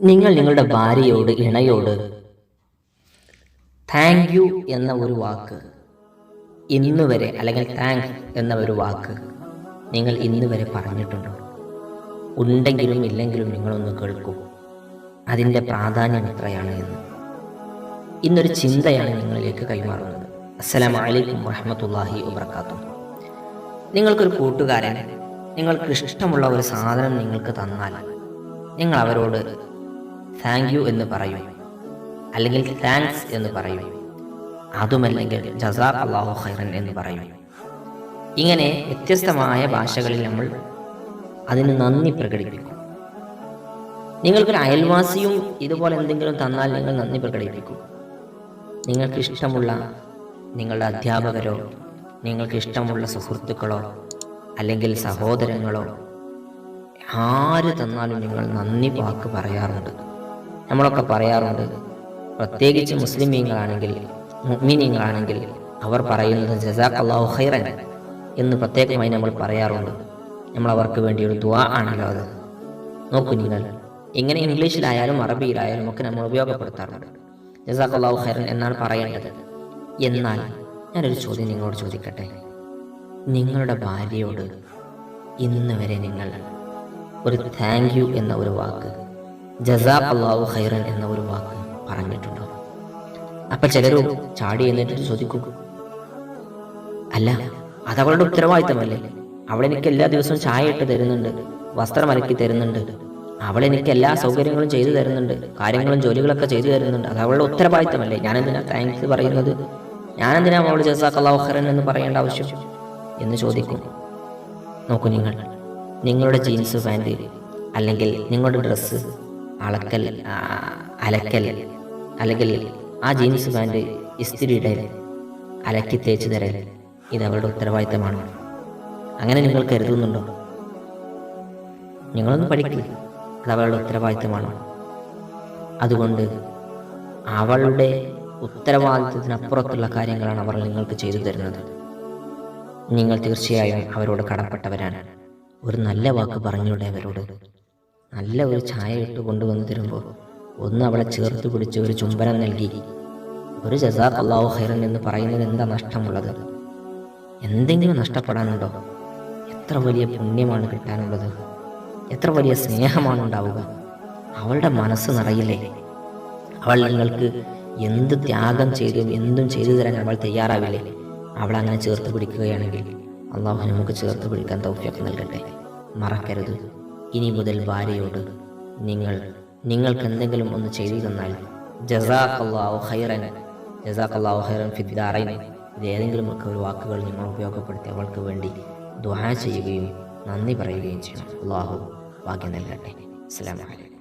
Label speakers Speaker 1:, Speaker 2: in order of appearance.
Speaker 1: നിങ്ങൾ നിങ്ങളുടെ ഭാര്യയോട് ഇണയോട് താങ്ക് യു എന്ന ഒരു വാക്ക്. ഇന്ന് വരെ അല്ലെങ്കിൽ താങ്ക് എന്ന ഒരു വാക്ക് നിങ്ങൾ ഇന്ന് വരെ പറഞ്ഞിട്ടുണ്ടോ. ഉണ്ടെങ്കിലും ഇല്ലെങ്കിലും നിങ്ങളൊന്ന് കേൾക്കൂ. അതിന്റെ പ്രാധാന്യം എത്രയാണ് എന്ന്. ഇന്നൊരു ചിന്തയാണ് നിങ്ങളിലേക്ക് കൈമാറുന്നത്. അസ്സലാം വലൈക്കും വറഹമത്തല്ലാഹി വബർക്കാത്തു നിങ്ങൾക്കൊരു കൂട്ടുകാരൻ നിങ്ങൾക്ക് ഇഷ്ടമുള്ള ഒരു സാധനം നിങ്ങൾക്ക് തന്നാൽ നിങ്ങൾ അവരോട് താങ്ക് യു എന്ന് പറയും. അല്ലെങ്കിൽ താങ്ക്സ് എന്ന് പറയും. അതുമല്ലെങ്കിൽ ജസാഖ് അള്ളാഹു ഖൈറൻ എന്ന് പറയും. ഇങ്ങനെ വ്യത്യസ്തമായ ഭാഷകളിൽ നമ്മൾ അതിന് നന്ദി പ്രകടിപ്പിക്കും. നിങ്ങൾക്കൊരു അയൽവാസിയും ഇതുപോലെ എന്തെങ്കിലും തന്നാൽ നിങ്ങൾ നന്ദി പ്രകടിപ്പിക്കും. നിങ്ങൾക്ക് ഇഷ്ടമുള്ള നിങ്ങളുടെ അധ്യാപകരോ നിങ്ങൾക്ക് ഇഷ്ടമുള്ള സുഹൃത്തുക്കളോ അല്ലെങ്കിൽ സഹോദരങ്ങളോ ആര് തന്നാലും നിങ്ങൾ നന്ദി വാക്ക് പറയാറുണ്ട്. നമ്മളൊക്കെ പറയാറുണ്ട്. പ്രത്യേകിച്ച് മുസ്ലിമീങ്ങളാണെങ്കിൽ മുഅ്മിനീങ്ങളാണെങ്കിൽ അവർ പറയുന്നത് ജസാഖ് അള്ളാഹു ഹൈറൻ എന്ന് പ്രത്യേകമായി നമ്മൾ പറയാറുണ്ട്. നമ്മൾ അവർക്ക് വേണ്ടി ഒരു ദുവാ ആണല്ലോ അത്. നോക്കൂ നിങ്ങൾ ഇങ്ങനെ ഇംഗ്ലീഷിലായാലും അറബിയിലായാലും ഒക്കെ നമ്മൾ ഉപയോഗപ്പെടുത്താറുണ്ട്. ജസാഖ് അള്ളാഹു ഹൈറൻ എന്നാണ് പറയേണ്ടത്. എന്നാൽ ഞാനൊരു ചോദ്യം നിങ്ങളോട് ചോദിക്കട്ടെ? നിങ്ങളുടെ ഭാര്യയോട് ഇന്ന് വരെ നിങ്ങൾ ഒരു താങ്ക് യു എന്ന ഒരു വാക്ക് ജസാഖ് അള്ളാഹു ഖൈറൻ എന്ന ഒരു വാക്ക് പറഞ്ഞിട്ടുണ്ടോ? അപ്പൊ ചിലരു ചാടി എന്നിട്ട് ചോദിക്കും അല്ല അത് അവളുടെ ഉത്തരവാദിത്തമല്ലേ? അവൾ എനിക്ക് എല്ലാ ദിവസവും ചായ ഇട്ട് തരുന്നുണ്ട് വസ്ത്രം അലക്കി തരുന്നുണ്ട്. അവൾ എനിക്ക് എല്ലാ സൗകര്യങ്ങളും ചെയ്തു തരുന്നുണ്ട് കാര്യങ്ങളും ജോലികളൊക്കെ ചെയ്തു തരുന്നുണ്ട്. അത് അവളുടെ ഉത്തരവാദിത്തമല്ലേ? ഞാനെന്തിനാ താങ്ക്സ് പറയുന്നത്? ഞാനെന്തിനാ എന്തിനാ ജസാഖ് അള്ളാഹു ഖൈറൻ എന്ന് പറയേണ്ട ആവശ്യം? എന്ന് ചോദിക്കും. നോക്കൂ നിങ്ങൾ നിങ്ങളുടെ ജീൻസ് പാന്റ് അല്ലെങ്കിൽ നിങ്ങളുടെ ഡ്രസ്സ് അളക്കൽ അലക്കൽ അല്ലെങ്കിൽ ആ ജീൻസ് പാന്റ് ഇസ്തിരി ഇടൽ അലക്കി തേച്ച് തരൽ. ഇത് അവരുടെ ഉത്തരവാദിത്തമാണ്. അങ്ങനെ നിങ്ങൾ കരുതുന്നുണ്ടോ? നിങ്ങളൊന്ന് പഠിക്കില്ല. അത് അവളുടെ ഉത്തരവാദിത്തമാണ്. അതുകൊണ്ട് അവളുടെ ഉത്തരവാദിത്തത്തിനപ്പുറത്തുള്ള കാര്യങ്ങളാണ് അവർ നിങ്ങൾക്ക് ചെയ്തു തരുന്നത്. നിങ്ങൾ തീർച്ചയായും അവരോട് കടപ്പെട്ടവരാണ്. ഒരു നല്ല വാക്ക് പറഞ്ഞൂടെ അവരോട്. നല്ല ഒരു ചായ ഇട്ട് കൊണ്ടുവന്ന് തരുമ്പോൾ ഒന്ന് അവളെ ചേർത്ത് പിടിച്ച് ഒരു ചുംബനം നൽകി. ഒരു ജസാഖ് അള്ളാഹു ഹൈറൻ എന്ന് പറയുന്നത് എന്താ നഷ്ടമുള്ളത്? എന്തെങ്കിലും നഷ്ടപ്പെടാനുണ്ടോ? എത്ര വലിയ പുണ്യമാണ് കിട്ടാനുള്ളത്? എത്ര വലിയ സ്നേഹമാണ് ഉണ്ടാവുക? അവളുടെ മനസ്സ് നിറയില്ലേ? അവൾ നിങ്ങൾക്ക് എന്ത് ത്യാഗം ചെയ്തും എന്തും ചെയ്തു തരാൻ അവൾ തയ്യാറാവില്ലേ? അവൾ അങ്ങനെ ചേർത്ത് പിടിക്കുകയാണെങ്കിൽ അള്ളാഹു നമുക്ക് ചേർത്ത് പിടിക്കാൻ തൗഫ്യൊക്കെ നൽകട്ടെ. മറക്കരുത്. ഇനി മുതൽ ഭാര്യയോട് നിങ്ങൾ നിങ്ങൾക്ക് എന്തെങ്കിലും ഒന്ന് ചെയ്തു തന്നാൽ ജസാഖല്ലാഹു അള്ളാഹു ഖൈറൻ ജസാഖ് ഖൈറൻ ഫിദ്ദാറൈൻ ഇത് ഏതെങ്കിലും ഒക്കെ ഒരു വാക്കുകൾ നിങ്ങൾ ഉപയോഗപ്പെടുത്തി അവൾക്ക് വേണ്ടി ദുആ ചെയ്യുകയും നന്ദി പറയുകയും ചെയ്യണം. അള്ളാഹു ഭാഗ്യം നൽകട്ടെ. അസ്സലാമു അലൈക്കും.